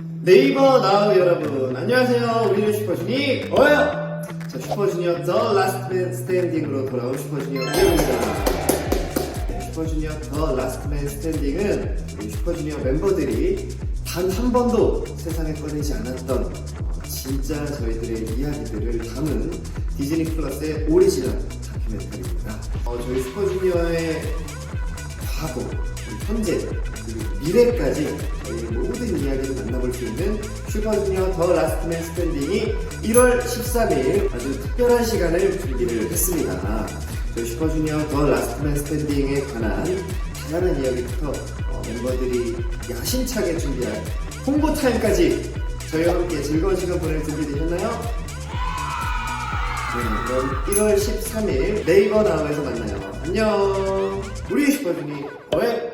네이버 나우 여러분 안녕하세요. 우리는 슈퍼주니 어요 자 슈퍼주니어 더 라스트맨 스탠딩으로 돌아온 슈퍼주니어 우영입니다. 네, 슈퍼주니어 더 라스트맨 스탠딩은 우리 슈퍼주니어 멤버들이 단 한 번도 세상에 꺼내지 않았던 진짜 저희들의 이야기들을 담은 디즈니 플러스의 오리지널 다큐멘터리입니다. 어, 저희 슈퍼주니어의 과거, 현재, 그리고 미래까지 저희 모든 이야기를 만나볼 수 있는 슈퍼주니어 더 라스트맨 스탠딩이 1월 13일 아주 특별한 시간을 준비를 했습니다. 저희 슈퍼주니어 더 라스트맨 스탠딩에 관한 다양한 이야기부터 어, 멤버들이 야심차게 준비한 홍보 타임까지 저희와 함께 즐거운 시간 보낼 준비 되셨나요? 네, 그럼 1월 13일 네이버 나우에서 만나요. 안녕. 우리 슈퍼주니 어에